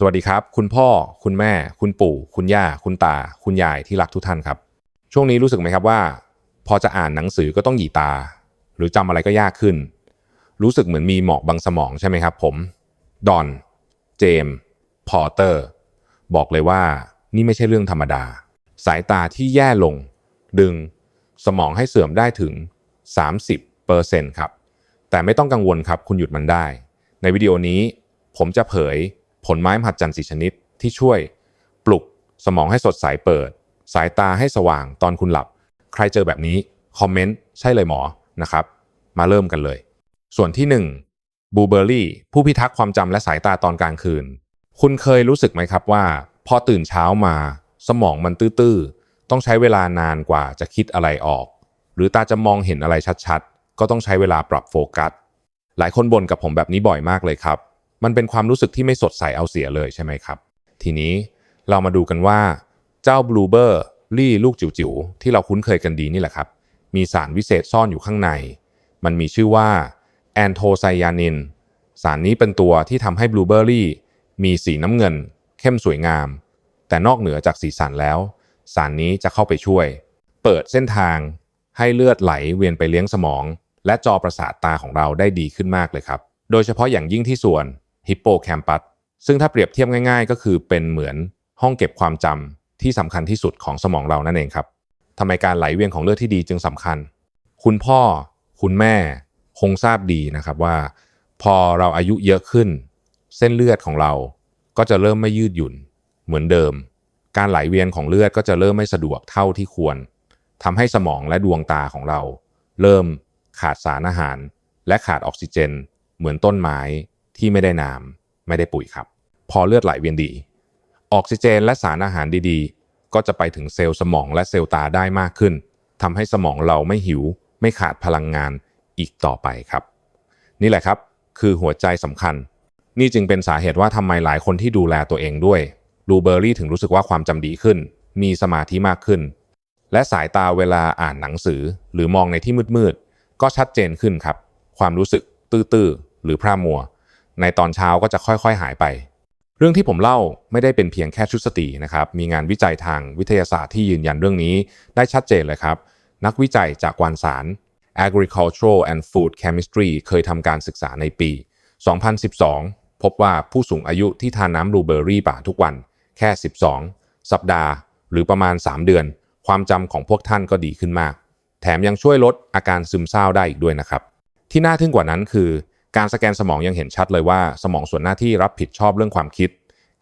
สวัสดีครับ คุณพ่อ คุณแม่ คุณปู่ คุณย่า คุณตา คุณยายที่รักทุกท่านครับ ช่วงนี้รู้สึกไหมครับว่า พอจะอ่านหนังสือก็ต้องหยีตา หรือจำอะไรก็ยากขึ้น รู้สึกเหมือนมีหมอกบังสมองใช่ไหมครับผม ดอน เจมพอเตอร์ บอกเลยว่านี่ไม่ใช่เรื่องธรรมดา สายตาที่แย่ลง ดึง สมองให้เสื่อมได้ถึง 30%ครับ แต่ไม่ต้องกังวลครับ คุณหยุดมันได้ ในวิดีโอนี้ผมจะเผย ผลไม้มหัศจรรย์สีชนิดที่ช่วยปลุกสมองให้สดใสเปิด สายตาให้สว่างตอนคุณหลับ ใครเจอแบบนี้คอมเมนต์ใช่เลยหมอนะครับ มาเริ่มกันเลย ส่วนที่ 1บูเบอร์รี่ผู้พิทักษ์ความจำและสายตาตอนกลางคืน คุณเคยรู้สึกไหมครับว่า พอตื่นเช้ามา สมองมันตื้อๆ ต้องใช้เวลานานกว่าจะคิดอะไรออก หรือตาจะมองเห็นอะไรชัดๆ ก็ต้องใช้เวลาปรับโฟกัสหลายคนบ่นกับผมแบบนี้บ่อยมากเลยครับ มันเป็นความรู้สึกที่ไม่สดใสเอาเสียเลยใช่ไหมครับ ทีนี้เรามาดูกันว่า เจ้าบลูเบอร์รี่ลูกจิ๋วๆ ที่เราคุ้นเคยกันดีนี่แหละครับ มีสารวิเศษซ่อนอยู่ข้างใน มันมีชื่อว่าแอนโทไซยานิน สารนี้เป็นตัวที่ทำให้บลูเบอร์รี่มีสีน้ำเงิน เข้มสวยงาม แต่นอกเหนือจากสีสันแล้ว สารนี้จะเข้าไปช่วย เปิดเส้นทาง ให้เลือดไหลเวียนไปเลี้ยงสมอง และจอประสาทตาของเราได้ดีขึ้นมากเลยครับ โดยเฉพาะอย่างยิ่งที่ส่วน ฮิปโปแคมปัสซึ่งถ้าเปรียบเทียบง่าย ๆ ก็คือเป็นเหมือนห้องเก็บความจำที่สำคัญที่สุดของสมองเรานั่นเองครับทำไมการไหลเวียนของเลือดที่ดีจึงสำคัญ คุณพ่อ คุณแม่คงทราบดีนะครับว่า พอเราอายุเยอะขึ้น เส้นเลือดของเราก็จะเริ่มไม่ยืดหยุ่น เหมือนเดิม การไหลเวียนของเลือดก็จะเริ่มไม่สะดวกเท่าที่ควรทำให้สมองและดวงตาของเรา เริ่มขาดสารอาหาร และขาดออกซิเจน เหมือนต้นไม้ ที่ไม่ได้น้ำไม่ได้ปุ๋ยครับ พอเลือดไหลเวียนดี ออกซิเจนและสารอาหารดีๆ ก็จะไปถึงเซลล์สมองและเซลล์ตาได้มากขึ้นทำให้สมองเราไม่หิว ไม่ขาดพลังงานอีกต่อไปครับ นี่แหละครับคือหัวใจสำคัญ นี่จึงเป็นสาเหตุว่าทำไมหลายคนที่ดูแลตัวเองด้วยบลูเบอร์รี่ถึงรู้สึกว่าความจำดีขึ้น มีสมาธิมากขึ้น และสายตาเวลาอ่านหนังสือ หรือมองในที่มืดๆก็ชัดเจนขึ้นครับ ความรู้สึกตื้อๆหรือพร่ามัว ในตอนเช้าก็จะค่อยๆหายไป เรื่องที่ผมเล่าไม่ได้เป็นเพียงแค่ชุดสตินะครับ มีงานวิจัยทางวิทยาศาสตร์ที่ยืนยันเรื่องนี้ได้ชัดเจนเลยครับ นักวิจัยจากวารสาร Agricultural and Food Chemistry เคยทำการศึกษาในปี 2012 พบว่าผู้สูงอายุที่ทานน้ำบลูเบอร์รี่ป่าทุกวัน แค่ 12 สัปดาห์ หรือประมาณ 3 เดือน ความจำของพวกท่านก็ดีขึ้นมาก แถมยังช่วยลดอาการซึมเศร้าได้อีกด้วยนะครับ ที่น่าทึ่งกว่านั้นคือ การสแกนสมองยังเห็นชัดเลยว่า สมองส่วนหน้าที่รับผิดชอบเรื่องความคิด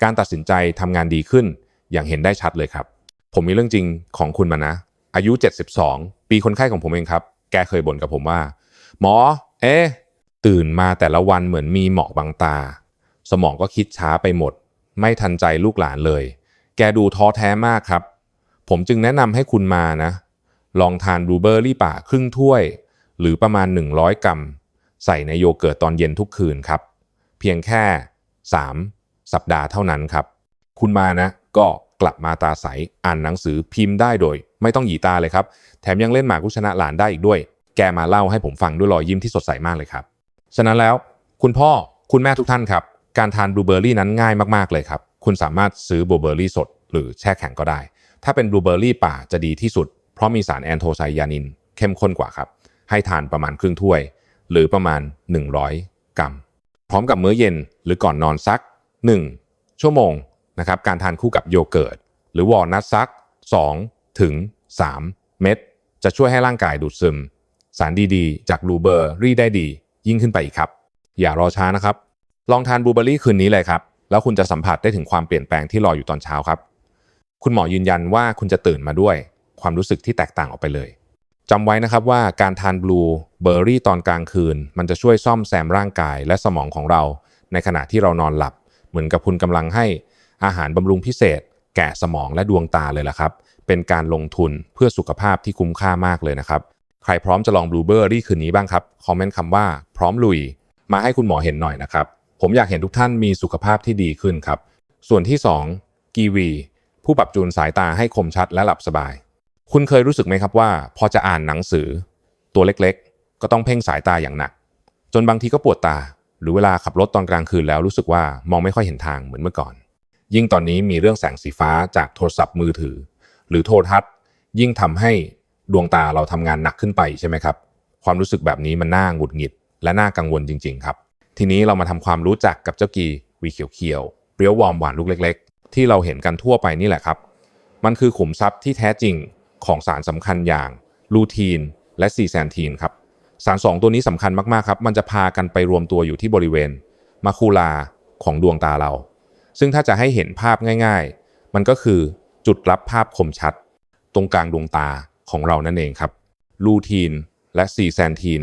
การตัดสินใจทำงานดีขึ้น อย่างเห็นได้ชัดเลยครับ ผมมีเรื่องจริงของคุณมานะ อายุ 72 ปีคนไข้ของผมเองครับ แกเคยบ่นกับผมว่า หมอ เอ๊ะตื่นมาแต่ละวันเหมือนมีหมอกบังตา สมองก็คิดช้าไปหมด ไม่ทันใจลูกหลานเลย แกดูท้อแท้มากครับ ผมจึงแนะนำให้คุณมานะ ลองทานบลูเบอร์รี่ป่าครึ่งถ้วย หรือประมาณ 100 กรัม ใส่ในโยเกิร์ตตอนเย็นทุกคืนครับ เพียงแค่ 3 สัปดาห์เท่านั้นครับ คุณมานะก็กลับมาตาใสอ่านหนังสือพิมพ์ได้โดย ไม่ต้องหยีตาเลยครับ แถมยังเล่นหมากรุกชนะหลานได้อีกด้วย แกมาเล่าให้ผมฟังด้วยรอยยิ้มที่สดใสมากเลยครับ ฉะนั้นแล้วคุณพ่อคุณแม่ทุกท่านครับ การทานบลูเบอร์รี่นั้นง่ายมากๆเลยครับ คุณสามารถซื้อบลูเบอร์รี่สด หรือแช่แข็งก็ได้ ถ้าเป็นบลูเบอร์รี่ป่าจะดีที่สุด เพราะมีสารแอนโทไซยานิน เข้มข้นกว่าครับ ให้ทานประมาณครึ่งถ้วย หรือประมาณ 100 กรัม พร้อมกับมื้อเย็นหรือก่อนนอนสัก 1 ชั่วโมงนะครับการทานคู่กับโยเกิร์ต หรือวอลนัทสัก 2 ถึง 3 เม็ดจะช่วยให้ร่างกายดูดซึม สารดีๆ จากบลูเบอร์รี่ได้ดี ยิ่งขึ้นไปอีกครับ อย่ารอช้านะครับ ลองทานบลูเบอร์รี่คืนนี้เลยครับ แล้วคุณจะสัมผัสได้ถึงความเปลี่ยนแปลงที่รออยู่ตอนเช้าครับ คุณหมอยืนยันว่าคุณจะตื่นมาด้วย ความรู้สึกที่แตกต่างออกไปเลย จำไว้นะครับว่าการทานบลูเบอร์รี่ตอนกลางคืน มันจะช่วยซ่อมแซมร่างกายและสมองของเรา ในขณะที่เรานอนหลับ เหมือนกับคุณกำลังให้อาหารบำรุงพิเศษ แก่สมองและดวงตาเลยล่ะครับ เป็นการลงทุนเพื่อสุขภาพที่คุ้มค่ามากเลยนะครับ ใครพร้อมจะลองบลูเบอร์รี่คืนนี้บ้างครับ คอมเมนต์คำว่าพร้อมลุย มาให้คุณหมอเห็นหน่อยนะครับ ผมอยากเห็นทุกท่านมีสุขภาพที่ดีขึ้นครับ ส่วนที่ 2กีวีผู้ปรับจูนสายตาให้คมชัดและหลับสบาย คุณเคยรู้สึกไหมครับว่า พอจะอ่านหนังสือ ตัวเล็กๆ ก็ต้องเพ่งสายตาอย่างหนัก จนบางทีก็ปวดตา หรือเวลาขับรถตอนกลางคืนแล้วรู้สึกว่ามองไม่ค่อยเห็นทางเหมือนเมื่อก่อน ยิ่งตอนนี้มีเรื่องแสงสีฟ้าจากโทรศัพท์มือถือ หรือโทรทัศน์ ยิ่งทำให้ดวงตาเราทำงานหนักขึ้นไปใช่ไหมครับ ความรู้สึกแบบนี้มันน่าหงุดหงิด และน่ากังวลจริง ๆ ครับ ทีนี้เรามาทำความรู้จักกับเจ้ากีวีเขียวๆเปรี้ยววอมหวานลูกเล็ก ๆ ที่เราเห็นกันทั่วไปนี่แหละครับ มันคือขุมทรัพย์ที่แท้จริง ของสารสำคัญอย่างลูทีนและซีแซนทีนครับ สารสองตัวนี้สำคัญมาก ๆ ครับ มันจะพากันไปรวมตัวอยู่ที่บริเวณมาคูลาของดวงตาเรา ซึ่งถ้าจะให้เห็นภาพง่าย ๆ มันก็คือจุดรับภาพคมชัด ตรงกลางดวงตาของเรานั่นเองครับ ลูทีนและซีแซนทีน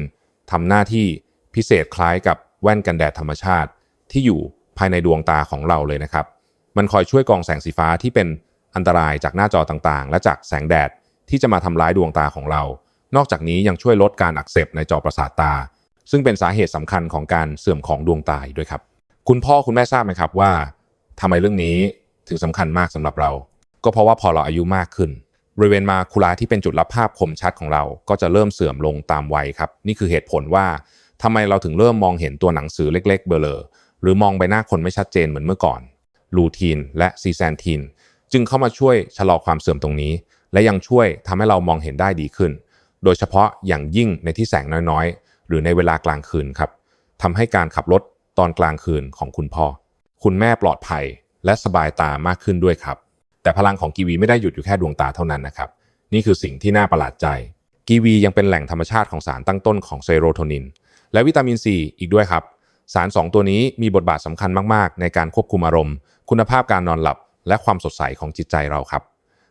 ทำหน้าที่พิเศษคล้ายกับแว่นกันแดดธรรมชาติ ที่อยู่ภายในดวงตาของเราเลยนะครับ มันคอยช่วยกรองแสงสีฟ้าที่เป็นอันตรายจากหน้าจอต่างๆ และจากแสงแดด ที่จะมาทำร้ายดวงตาของเรา นอกจากนี้ยังช่วยลดการอักเสบในจอประสาทตา ซึ่งเป็นสาเหตุสำคัญของการเสื่อมของดวงตาด้วยครับ คุณพ่อคุณแม่ทราบไหมครับว่าทำไมเรื่องนี้ถึงสำคัญมากสำหรับเรา ก็เพราะว่าพอเราอายุมากขึ้นบริเวณมาคูลาที่เป็นจุดรับภาพคมชัดของเรา ก็จะเริ่มเสื่อมลงตามวัยครับ นี่คือเหตุผลว่าทำไมเราถึงเริ่มมองเห็นตัวหนังสือเล็ก ๆ เบลอหรือมองใบหน้าคนไม่ชัดเจนเหมือนเมื่อก่อนลูทีนและซีแซนทีนจึงเข้ามาช่วยชะลอความเสื่อมตรงนี้ และยังช่วยทำให้เรามองเห็นได้ดีขึ้น โดยเฉพาะอย่างยิ่งในที่แสงน้อยๆ หรือในเวลากลางคืนครับทำให้การขับรถตอนกลางคืนของคุณพ่อ คุณแม่ปลอดภัยและสบายตามากขึ้นด้วยครับ แต่พลังของกีวีไม่ได้หยุดอยู่แค่ดวงตาเท่านั้นนะครับ นี่คือสิ่งที่น่าประหลาดใจ กีวียังเป็นแหล่งธรรมชาติของสารตั้งต้นของเซโรโทนิน และวิตามินซีอีกด้วยครับ สาร 2 ตัวนี้มีบทบาทสำคัญมาก ๆ ในการควบคุมอารมณ์ คุณภาพการนอนหลับ และความสดใสของจิตใจเราครับ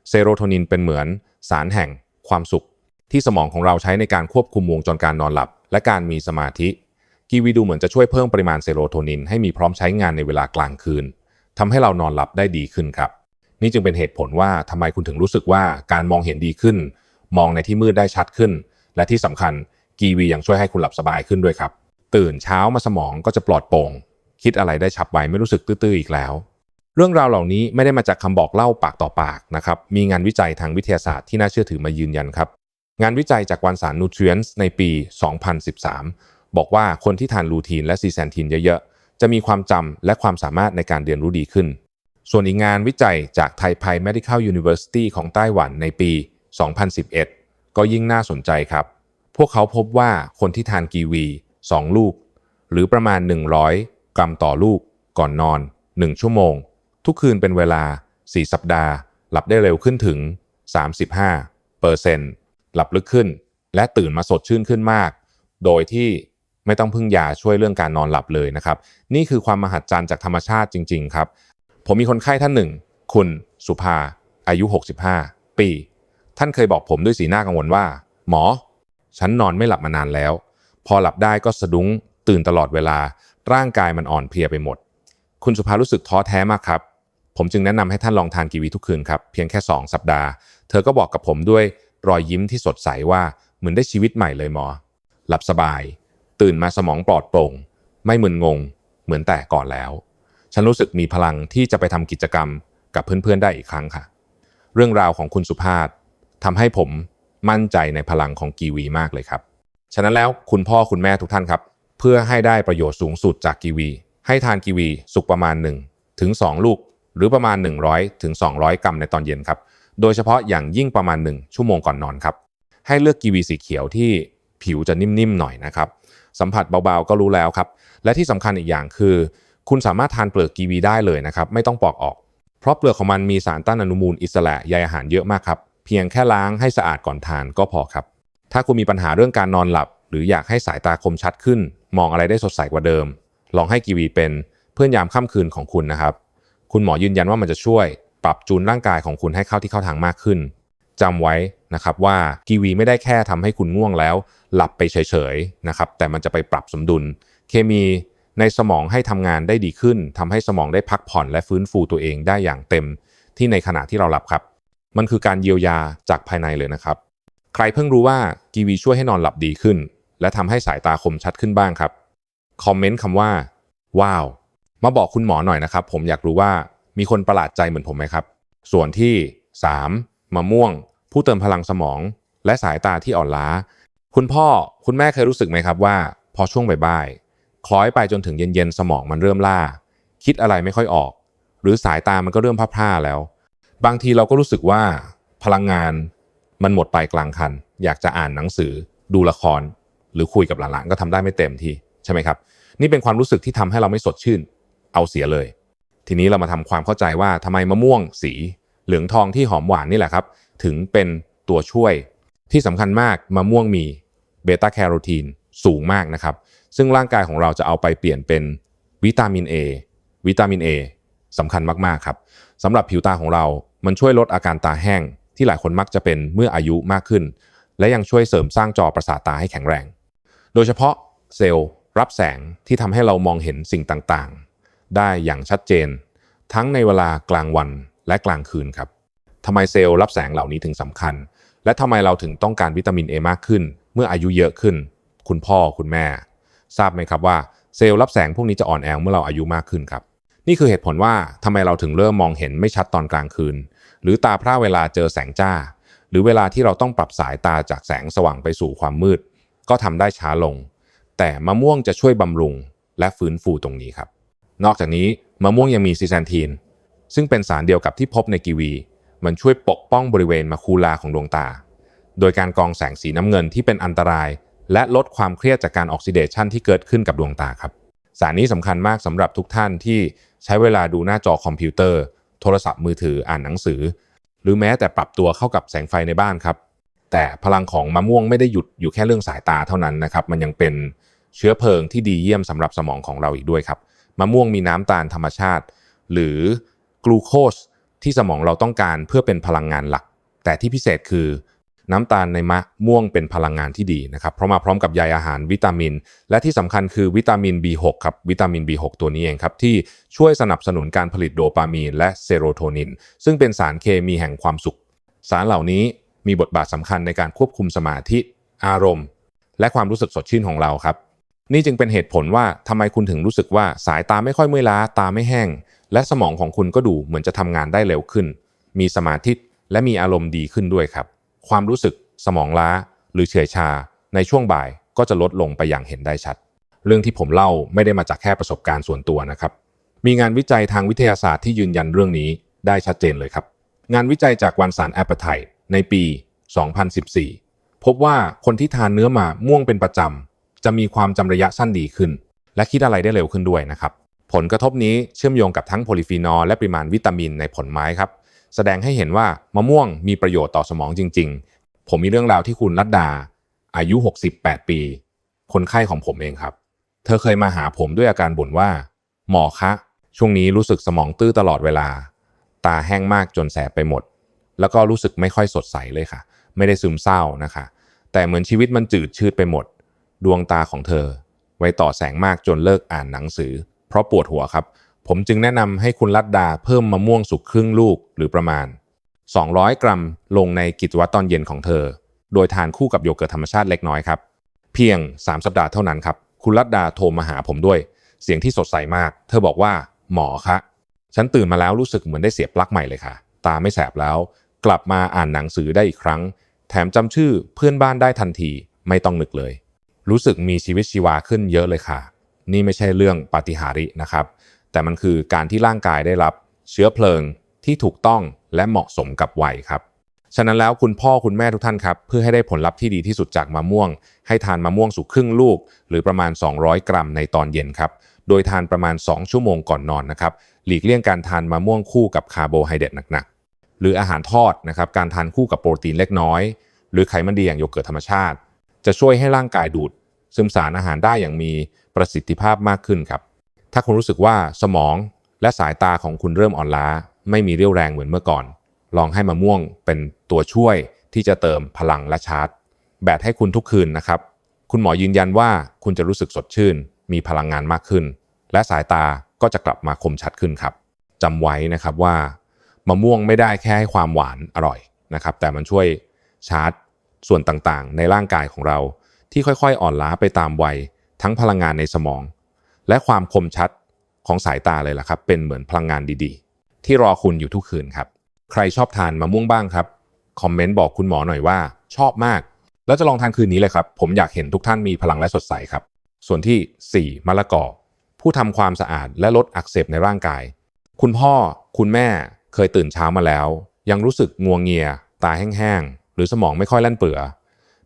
เซโรโทนินเป็นเหมือนสารแห่งความสุข ที่สมองของเราใช้ในการควบคุมวงจรการนอนหลับ และการมีสมาธิ กีวีดูเหมือนจะช่วยเพิ่มปริมาณเซโรโทนินให้มีพร้อมใช้งานในเวลากลางคืนทำให้เรานอนหลับได้ดีขึ้นครับ นี่จึงเป็นเหตุผลว่าทำไมคุณถึงรู้สึกว่าการมองเห็นดีขึ้น มองในที่มืดได้ชัดขึ้น และที่สำคัญกีวียังช่วยให้คุณหลับสบายขึ้นด้วยครับ ตื่นเช้ามาสมองก็จะปลอดโปร่งคิดอะไรได้ฉับไวไม่รู้สึกตื้อๆอีกแล้ว เรื่องราวเหล่านี้ไม่ได้มาจากคำบอกเล่าปากต่อปากนะครับ มีงานวิจัยทางวิทยาศาสตร์ที่น่าเชื่อถือมายืนยันครับ งานวิจัยจากวันสาร Nutrients ในปี 2013 บอกว่าคนที่ทานลูทีนและซีแซนทีนเยอะๆ จะมีความจำและความสามารถในการเรียนรู้ดีขึ้น ส่วนอีกงานวิจัยจากไทยไพ Medical University ของไต้หวันในปี 2011 ก็ยิ่งน่าสนใจครับ พวกเขาพบว่าคนที่ทานกีวี 2 ลูก หรือประมาณ 100 กรัมต่อลูก ก่อนนอน 1 ชั่วโมง ทุกคืนเป็นเวลา 4 สัปดาห์ หลับได้เร็วขึ้นถึง 35เปอร์เซ็นต์หลับลึกขึ้น และตื่นมาสดชื่นขึ้นมาก โดยที่ไม่ต้องพึ่งยาช่วยเรื่องการนอนหลับเลยนะครับ นี่คือความมหัศจรรย์จากธรรมชาติจริง ๆ ครับ ผมมีคนไข้ท่านหนึ่ง คุณสุภา อายุ 65 ปี ท่านเคยบอกผมด้วยสีหน้ากังวลว่า หมอ ฉันนอนไม่หลับมานานแล้ว พอหลับได้ก็สะดุ้งตื่นตลอดเวลา ร่างกายมันอ่อนเพลียไปหมด คุณสุภารู้สึกท้อแท้มากครับ ผมจึงแนะนำให้ท่านลองทานกีวีทุกคืนครับเพียงแค่ 2 สัปดาห์ เธอก็บอกกับผมด้วยรอยยิ้มที่สดใสว่าเหมือนได้ชีวิตใหม่เลยหมอ หลับสบาย ตื่นมาสมองปลอดโปร่ง ไม่มึนงง เหมือนแต่ก่อนแล้ว ฉันรู้สึกมีพลังที่จะไปทำกิจกรรมกับเพื่อนๆได้อีกครั้งค่ะ เรื่องราวของคุณสุภาพทำให้ผมมั่นใจในพลังของกีวีมากเลยครับ ฉะนั้นแล้วคุณพ่อคุณแม่ทุกท่านครับ เพื่อให้ได้ประโยชน์สูงสุดจากกีวี ให้ทานกีวีสุกประมาณ1ถึง2ลูก หรือประมาณ 100ถึง200 กรัมในตอนเย็นครับ โดยเฉพาะอย่างยิ่งประมาณ 1 ชั่วโมงก่อนนอนครับ ให้เลือกกีวีสีเขียวที่ผิวจะนิ่มๆหน่อยนะครับ สัมผัสเบาๆก็รู้แล้วครับ และที่สำคัญอีกอย่างคือ คุณสามารถทานเปลือกกีวีได้เลยนะครับ ไม่ต้องปอกออก เพราะเปลือกของมันมีสารต้านอนุมูลอิสระใยอาหารเยอะมากครับ เพียงแค่ล้างให้สะอาดก่อนทานก็พอครับ ถ้าคุณมีปัญหาเรื่องการนอนหลับ หรืออยากให้สายตาคมชัดขึ้น มองอะไรได้สดใสกว่าเดิม ลองให้กีวีเป็นเพื่อนยามค่ำคืนของคุณนะครับ คุณหมอยืนยันว่ามันจะช่วยปรับจูนร่างกายของคุณให้เข้าที่เข้าทางมากขึ้นจำไว้นะครับว่ากีวีไม่ได้แค่ทำให้คุณง่วงแล้ว หลับไปเฉยๆนะครับแต่มันจะไปปรับสมดุล เคมีในสมองให้ทำงานได้ดีขึ้นทำให้สมองได้พักผ่อนและฟื้นฟูตัวเองได้อย่างเต็ม ที่ในขณะที่เราหลับครับ มันคือการเยียวยาจากภายในเลยนะครับ ใครเพิ่งรู้ว่ากีวีช่วยให้นอนหลับดีขึ้น และทำให้สายตาคมชัดขึ้นบ้างครับคอมเมนต์คำว่า ว้าว มาบอกคุณหมอหน่อยนะครับ ผมอยากรู้ว่ามีคนประหลาดใจเหมือนผมไหมครับ ส่วนที่ 3. มะม่วง ผู้เติมพลังสมอง และสายตาที่อ่อนล้า คุณพ่อคุณแม่เคยรู้สึกไหมครับว่า พอช่วงบ่ายๆคล้อยไปจนถึงเย็นๆ สมองมันเริ่มล่า คิดอะไรไม่ค่อยออก หรือสายตามันก็เริ่มพร่าๆแล้ว บางทีเราก็รู้สึกว่า พลังงานมันหมดไปกลางคัน อยากจะอ่านหนังสือ ดูละคร หรือคุยกับหลานๆก็ทำได้ไม่เต็มที่ใช่ไหมครับ นี่เป็นความรู้สึกที่ทำให้เราไม่สดชื่น เอาเสียเลย ทีนี้เรามาทำความเข้าใจว่าทำไมมะม่วงสีเหลืองทองที่หอมหวานนี่แหละครับ ถึงเป็นตัวช่วยที่สำคัญมากมะม่วงมีเบต้าแคโรทีนสูงมากนะครับ ซึ่งร่างกายของเราจะเอาไปเปลี่ยนเป็นวิตามิน A วิตามิน A สำคัญมากๆครับสำหรับผิวตาของเรา มันช่วยลดอาการตาแห้ง ที่หลายคนมักจะเป็นเมื่ออายุมากขึ้น และยังช่วยเสริมสร้างจอประสาทตาให้แข็งแรง โดยเฉพาะเซลล์รับแสงที่ทำให้เรามองเห็นสิ่งต่างๆ ได้อย่างชัดเจน ทั้งในเวลากลางวันและกลางคืนครับทำไมเซลล์รับแสงเหล่านี้ถึงสำคัญ และทำไมเราถึงต้องการวิตามิน A มากขึ้น เมื่ออายุเยอะขึ้น คุณพ่อคุณแม่ ทราบไหมครับว่าเซลล์รับแสงพวกนี้จะอ่อนแอเมื่อเราอายุมากขึ้นครับนี่คือเหตุผลว่าทำไมเราถึงเริ่มมองเห็นไม่ชัดตอนกลางคืน หรือตาพร่าเวลาเจอแสงจ้า หรือเวลาที่เราต้องปรับสายตาจากแสงสว่างไปสู่ความมืด ก็ทำได้ช้าลง แต่มะม่วงจะช่วยบำรุงและฟื้นฟูตรงนี้ครับ นอกจากนี้มะม่วงยังมีซีแซนทีน ซึ่งเป็นสารเดียวกับที่พบในกีวี มันช่วยปกป้องบริเวณมาคูลาของดวงตา โดยการกรองแสงสีน้ำเงินที่เป็นอันตราย และลดความเครียดจากการออกซิเดชันที่เกิดขึ้นกับดวงตาครับ สารนี้สำคัญมากสำหรับทุกท่านที่ใช้เวลาดูหน้าจอคอมพิวเตอร์ โทรศัพท์มือถืออ่านหนังสือ หรือแม้แต่ปรับตัวเข้ากับแสงไฟในบ้านครับ แต่พลังของมะม่วงไม่ได้หยุดอยู่แค่เรื่องสายตาเท่านั้นนะครับ มันยังเป็นเชื้อเพลิงที่ดีเยี่ยมสำหรับสมองของเราอีกด้วยครับ มะม่วงมีน้ำตาลธรรมชาติ หรือกลูโคสที่สมองเราต้องการเพื่อเป็นพลังงานหลัก แต่ที่พิเศษคือน้ำตาลในมะม่วงเป็นพลังงานที่ดีนะครับเพราะมาพร้อมกับใยอาหารวิตามิน และที่สำคัญคือวิตามิน B6 ครับวิตามิน B6 ตัวนี้เองครับที่ช่วยสนับสนุนการผลิตโดปามีนและเซโรโทนิน ซึ่งเป็นสารเคมีแห่งความสุข สารเหล่านี้มีบทบาทสำคัญในการควบคุมสมาธิ อารมณ์ และความรู้สึกสดชื่นของเราครับ นี่จึงเป็นเหตุผลว่าทำไมคุณถึงรู้สึกว่าสายตาไม่ค่อยเมื่อยล้าตาไม่แห้ง และสมองของคุณก็ดูเหมือนจะทำงานได้เร็วขึ้น มีสมาธิและมีอารมณ์ดีขึ้นด้วยครับ ความรู้สึกสมองล้าหรือเฉื่อยชา ในช่วงบ่ายก็จะลดลงไปอย่างเห็นได้ชัด เรื่องที่ผมเล่าไม่ได้มาจากแค่ประสบการณ์ส่วนตัวนะครับ มีงานวิจัยทางวิทยาศาสตร์ที่ยืนยันเรื่องนี้ได้ชัดเจนเลยครับ งานวิจัยจากวันสารแอปเปไทในปี 2014 พบว่าคนที่ทานเนื้อหมาม่วงเป็นประจำ จะมีความจำระยะสั้นดีขึ้น และคิดอะไรได้เร็วขึ้นด้วยนะครับ ผลกระทบนี้เชื่อมโยงกับทั้งโพลิฟีนอลและปริมาณวิตามินในผลไม้ครับ แสดงให้เห็นว่ามะม่วงมีประโยชน์ต่อสมองจริง ๆ ผมมีเรื่องราวที่คุณรัตดาอายุ 68 ปี คนไข้ของผมเองครับ เธอเคยมาหาผมด้วยอาการบ่นว่า หมอคะ ช่วงนี้รู้สึกสมองตื้อตลอดเวลา ตาแห้งมากจนแสบไปหมด แล้วก็รู้สึกไม่ค่อยสดใสเลยค่ะ ไม่ได้ซึมเศร้านะคะ แต่เหมือนชีวิตมันจืดชืดไปหมด ดวงตาของเธอ ไว้ต่อแสงมากจนเลิกอ่านหนังสือ เพราะปวดหัวครับ ผมจึงแนะนำให้คุณลัดดาเพิ่มมะม่วงสุกครึ่งลูกหรือประมาณ 200 กรัมลงในกิจวัตรตอนเย็นของเธอ โดยทานคู่กับโยเกิร์ตธรรมชาติเล็กน้อยครับ เพียง 3 สัปดาห์เท่านั้นครับ คุณลัดดาโทรมาหาผมด้วย เสียงที่สดใสมาก เธอบอกว่าหมอคะ ฉันตื่นมาแล้วรู้สึกเหมือนได้เสียบปลั๊กใหม่เลยค่ะ ตาไม่แสบแล้ว กลับมาอ่านหนังสือได้อีกครั้ง แถมจำชื่อเพื่อนบ้านได้ทันที ไม่ต้องนึกเลย รู้สึกมีชีวิตชีวาขึ้นเยอะเลยค่ะ นี่ไม่ใช่เรื่องปาฏิหาริย์นะครับ แต่มันคือการที่ร่างกายได้รับเชื้อเพลิงที่ถูกต้องและเหมาะสมกับวัยครับ ฉะนั้นแล้วคุณพ่อคุณแม่ทุกท่านครับ เพื่อให้ได้ผลลัพธ์ที่ดีที่สุดจากมะม่วง ให้ทานมะม่วงสุกครึ่งลูก หรือประมาณ 200 กรัมในตอนเย็นครับ โดยทานประมาณ 2 ชั่วโมงก่อนนอนนะครับ หลีกเลี่ยงการทานมะม่วงคู่กับคาร์โบไฮเดรตหนักๆ หรืออาหารทอดนะครับ การทานคู่กับโปรตีนเล็กน้อย หรือไขมันดีอย่างโยเกิร์ตธรรมชาติ จะช่วยให้ร่างกายดูด ซึมสารอาหารได้อย่างมีประสิทธิภาพมากขึ้นครับ ถ้าคุณรู้สึกว่าสมองและสายตาของคุณเริ่มอ่อนล้า ไม่มีเรี่ยวแรงเหมือนเมื่อก่อน ลองให้มะม่วงเป็นตัวช่วยที่จะเติมพลังและชาร์จ แบตให้คุณทุกคืนนะครับ คุณหมอยืนยันว่าคุณจะรู้สึกสดชื่น มีพลังงานมากขึ้น และสายตาก็จะกลับมาคมชัดขึ้นครับจำไว้นะครับว่ามะม่วงไม่ได้แค่ให้ความหวานอร่อยนะครับ แต่มันช่วยชาร์จ ส่วนต่างๆ ในร่างกายของเรา ที่ค่อยๆ อ่อนล้าไปตามวัย ทั้งพลังงานในสมอง และความคมชัดของสายตาเลยล่ะครับ เป็นเหมือนพลังงานดีๆ ที่รอคุณอยู่ทุกคืนครับ ใครชอบทานมะม่วงบ้างครับ คอมเมนต์บอกคุณหมอหน่อยว่า ชอบมาก แล้วจะลองทานคืนนี้เลยครับ ผมอยากเห็นทุกท่านมีพลังและสดใสครับ ส่วนที่ 4 มะละกอ ผู้ทำความสะอาดและลดอักเสบในร่างกาย คุณพ่อ คุณแม่เคยตื่นเช้ามาแล้ว ยังรู้สึกงวงเงีย ตาแห้งๆ รือสมองไม่ค่อยแล่นเปื่อ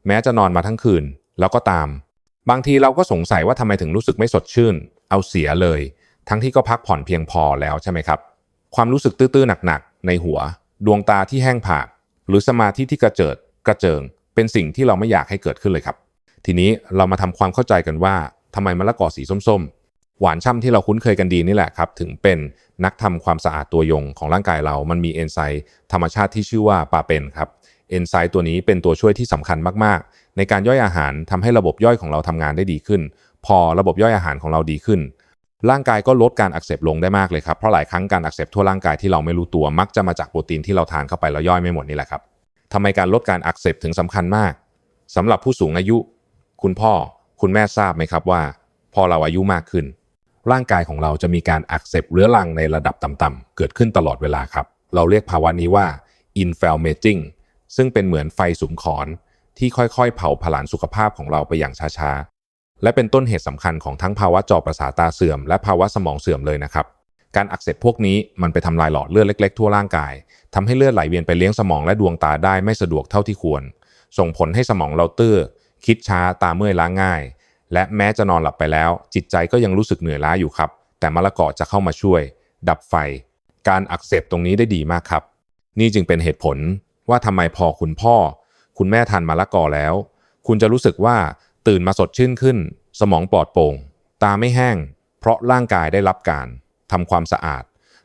แม้จะนอนมาทั้งคืน แล้วก็ตาม บางทีเราก็สงสัยว่าทำไมถึงรู้สึกไม่สดชื่น เอาเสียเลย ทั้งที่ก็พักผ่อนเพียงพอแล้วใช่ไหมครับ ความรู้สึกตื้อๆหนักๆในหัว ดวงตาที่แห้งผาก หรือสมาธิที่กระเจิดกระเจิง เป็นสิ่งที่เราไม่อยากให้เกิดขึ้นเลยครับ ทีนี้เรามาทำความเข้าใจกันว่าทำไมมะละกอสีส้มๆ หวานช่ำที่เราคุ้นเคยกันดีนี่แหละครับ ถึงเป็นนักทำความสะอาดตัวยงของร่างกายเรา มันมีเอนไซม์ธรรมชาติที่ชื่อว่าปาเปนครับ เอนไซม์ตัวนี้เป็นตัวช่วยที่สำคัญมากๆ ในการย่อยอาหารทำให้ระบบย่อยของเราทำงานได้ดีขึ้น พอระบบย่อยอาหารของเราดีขึ้น ร่างกายก็ลดการอักเสบลงได้มากเลยครับ เพราะหลายครั้งการอักเสบทั่วร่างกายที่เราไม่รู้ตัวมักจะมาจากโปรตีนที่เราทานเข้าไปแล้วย่อยไม่หมดนี่แหละครับทำไมการลดการอักเสบถึงสำคัญมากสำหรับผู้สูงอายุ คุณพ่อ คุณแม่ทราบไหมครับว่า พอเราอายุมากขึ้น ร่างกายของเราจะมีการอักเสบเรื้อรังในระดับต่ำๆเกิดขึ้นตลอดเวลาครับ เราเรียกภาวะนี้ว่า inflammaging ซึ่งเป็นเหมือนไฟสุมขอนที่ค่อยๆ เผาผลาญสุขภาพของเราไปอย่างช้าๆ และเป็นต้นเหตุสำคัญของทั้งภาวะจอประสาทตาเสื่อม และภาวะสมองเสื่อมเลยนะครับ การอักเสบพวกนี้มันไปทำลายหลอดเลือดเล็กๆ ทั่วร่างกายทำให้เลือดไหลเวียนไปเลี้ยงสมองและดวงตาได้ไม่สะดวกเท่าที่ควร ส่งผลให้สมองเราตื้อคิดช้าตาเมื่อยล้าง่าย และแม้จะนอนหลับไปแล้ว จิตใจก็ยังรู้สึกเหนื่อยล้าอยู่ครับ แต่มะละกอจะเข้ามาช่วย ดับไฟ การอักเสบตรงนี้ได้ดีมากครับ นี่จึงเป็นเหตุผล ว่าทำไมพอคุณพ่อ คุณแม่ทานมะละกอแล้ว คุณจะรู้สึกว่าตื่นมาสดชื่นขึ้น สมองปลอดโปร่ง ตาไม่แห้ง เพราะร่างกายได้รับการทำความสะอาด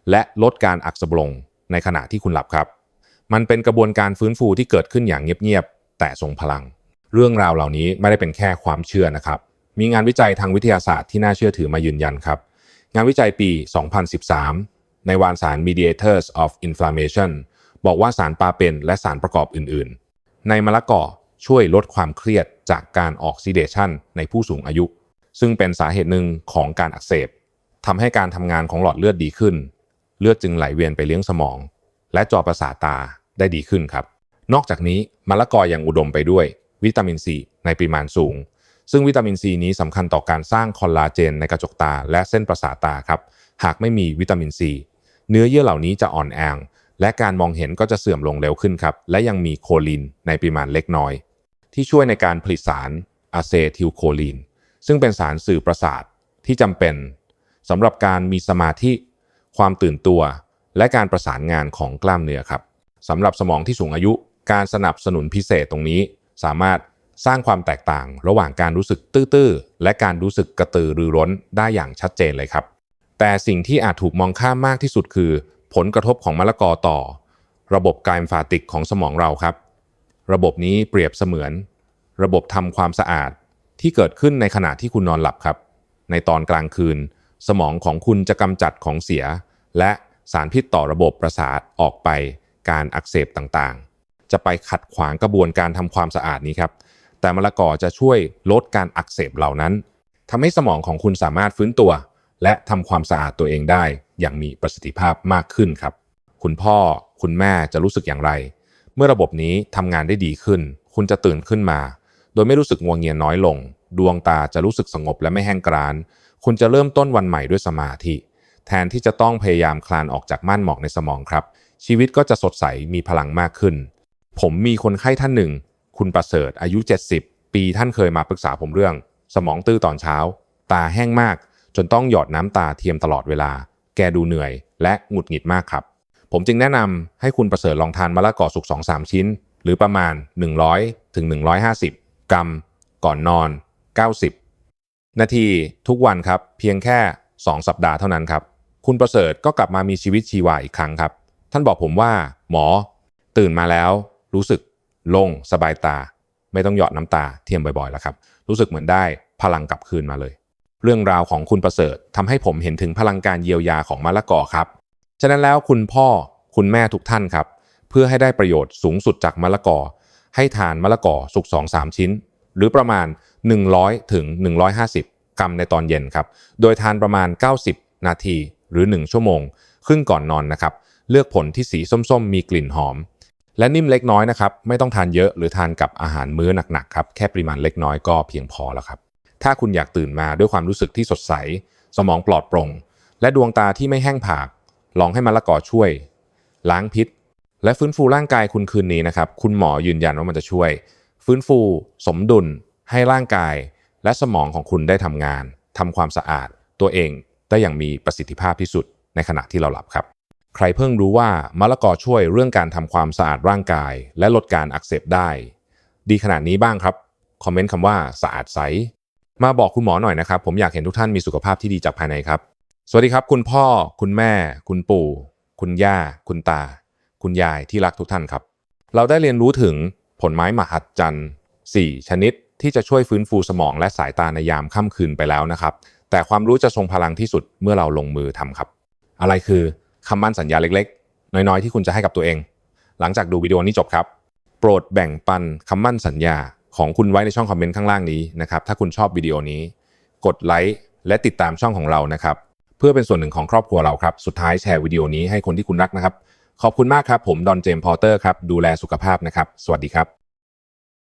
และลดการอักเสบลงในขณะที่คุณหลับครับ มันเป็นกระบวนการฟื้นฟูที่เกิดขึ้นอย่างเงียบๆแต่ทรงพลัง เรื่องราวเหล่านี้ไม่ได้เป็นแค่ความเชื่อนะครับ มีงานวิจัยทางวิทยาศาสตร์ที่น่าเชื่อถือมายืนยันครับ งานวิจัยปี 2013 ในวารสาร Mediators of Inflammation บอกว่าสารปาเปนและสารประกอบอื่นๆ ในมะละกอช่วยลดความเครียดจากการออกซิเดชันในผู้สูงอายุ ซึ่งเป็นสาเหตุหนึ่งของการอักเสบทำให้การทำงานของหลอดเลือดดีขึ้น เลือดจึงไหลเวียนไปเลี้ยงสมอง และจอประสาทตาได้ดีขึ้นครับ นอกจากนี้มะละกอยังอุดมไปด้วย วิตามินซีในปริมาณสูง ซึ่งวิตามินซีนี้สำคัญต่อการสร้างคอลลาเจนในกระจกตาและเส้นประสาทตาครับ หากไม่มีวิตามินซีเนื้อเยื่อเหล่านี้จะอ่อนแอ และการมองเห็นก็จะเสื่อมลงเร็วขึ้นครับ และยังมีโคลินในปริมาณเล็กน้อย ที่ช่วยในการผลิตสารอะเซทิลโคลินซึ่งเป็นสารสื่อประสาทที่จำเป็นสำหรับการมีสมาธิ ความตื่นตัว และการประสานงานของกล้ามเนื้อครับสำหรับสมองที่สูงอายุ การสนับสนุนพิเศษตรงนี้ สามารถสร้างความแตกต่างระหว่างการรู้สึกตื้อๆ และการรู้สึกกระตือรือร้นได้อย่างชัดเจนเลยครับ แต่สิ่งที่อาจถูกมองข้ามมากที่สุดคือ ผลกระทบของมะละกอต่อ ระบบการฟาติกของสมองเราครับ ระบบนี้เปรียบเสมือน ระบบทำความสะอาดที่เกิดขึ้นในขณะที่คุณนอนหลับครับ ในตอนกลางคืน สมองของคุณจะกำจัดของเสีย และสารพิษต่อระบบประสาทออกไปการอักเสบต่างๆ จะไปขัดขวางกระบวนการทำความสะอาดนี้ครับ แต่มะละกอจะช่วยลดการอักเสบเหล่านั้นทำให้สมองของคุณสามารถฟื้นตัว และทำความสะอาดตัวเองได้ อย่างมีประสิทธิภาพมากขึ้นครับ คุณพ่อคุณแม่จะรู้สึกอย่างไร เมื่อระบบนี้ทำงานได้ดีขึ้น คุณจะตื่นขึ้นมา โดยไม่รู้สึกงวงเงียน้อยลง ดวงตาจะรู้สึกสงบและไม่แห้งกราน คุณจะเริ่มต้นวันใหม่ด้วยสมาธิ แทนที่จะต้องพยายามคลานออกจากม่านหมอกในสมองครับ ชีวิตก็จะสดใสมีพลังมากขึ้น ผมมีคนไข้ท่านหนึ่ง คุณประเสริฐอายุ 70 ปีท่านเคยมาปรึกษาผมเรื่อง สมองตื้อตอนเช้า ตาแห้งมากจนต้องหยอดน้ำตาเทียมตลอดเวลา แกดูเหนื่อย และหงุดหงิดมากครับ ผมจึงแนะนำให้คุณประเสริฐลองทานมะละกอสุก2-3ชิ้น หรือประมาณ 100ถึง150 กรัม ก่อนนอน 90 นาทีทุกวันครับ เพียงแค่ 2 สัปดาห์เท่านั้นครับ คุณประเสริฐก็กลับมามีชีวิตชีวาอีกครั้งครับ ท่านบอกผมว่า หมอ ตื่นมาแล้ว รู้สึกโล่งสบายตา ไม่ต้องหยอดน้ำตาเทียมบ่อยๆแล้วครับ รู้สึกเหมือนได้พลังกลับคืนมาเลย เรื่องราวของคุณประเสริฐทำให้ผมเห็นถึงพลังการเยียวยาของมะละกอครับ ฉะนั้นแล้วคุณพ่อคุณแม่ทุกท่านครับ เพื่อให้ได้ประโยชน์สูงสุดจากมะละกอ ให้ทานมะละกอสุก2-3ชิ้น หรือประมาณ 100ถึง150 กรัมในตอนเย็นครับ โดยทานประมาณ 90 นาทีหรือ 1 ชั่วโมง ครึ่งก่อนนอนนะครับ เลือกผลที่สีส้มๆ มีกลิ่นหอม และนิ่มเล็กน้อยนะครับ ไม่ต้องทานเยอะหรือทานกับอาหารมื้อหนักๆครับ แค่ปริมาณเล็กน้อยก็เพียงพอแล้วครับ ถ้าคุณอยากตื่นมาด้วยความรู้สึกที่สดใส สมองปลอดโปร่ง และดวงตาที่ไม่แห้งผาก ลองให้มะละกอช่วย ล้างพิษ และฟื้นฟูร่างกายคุณคืนนี้นะครับ คุณหมอยืนยันว่ามันจะช่วย ฟื้นฟู สมดุล ให้ร่างกาย และสมองของคุณได้ทำงาน ทำความสะอาด ตัวเองได้อย่างมีประสิทธิภาพที่สุดในขณะที่เราหลับครับ ใครเพิ่งรู้ว่ามะละกอช่วยเรื่องการทำความสะอาดร่างกาย และลดการอักเสบได้ ดีขนาดนี้บ้างครับ คอมเมนต์คำว่าสะอาดใส มาบอกคุณหมอหน่อยนะครับ ผมอยากเห็นทุกท่านมีสุขภาพที่ดีจากภายในครับ สวัสดีครับ คุณพ่อ คุณแม่ คุณปู่ คุณย่า คุณตา คุณยายที่รักทุกท่านครับ เราได้เรียนรู้ถึงผลไม้มหัศจรรย์4 ชนิดที่จะช่วยฟื้นฟูสมองและสายตาในยามค่ำคืนไปแล้วนะครับ แต่ความรู้จะทรงพลังที่สุดเมื่อเราลงมือทำครับ อะไรคือคำมั่นสัญญาเล็กๆ น้อยๆ ที่คุณจะให้กับตัวเอง หลังจากดูวิดีโอนี้จบครับ โปรดแบ่งปันคำมั่นสัญญา ของคุณไว้ในช่องคอมเมนต์ข้างล่างนี้นะครับถ้าคุณชอบวิดีโอนี้ กดไลค์และติดตามช่องของเรานะครับ เพื่อเป็นส่วนหนึ่งของครอบครัวเราครับ สุดท้ายแชร์วิดีโอนี้ให้คนที่คุณรักนะครับ ขอบคุณมากครับ ผมดอนเจมส์พอเตอร์ครับดูแลสุขภาพนะครับ สวัสดีครับ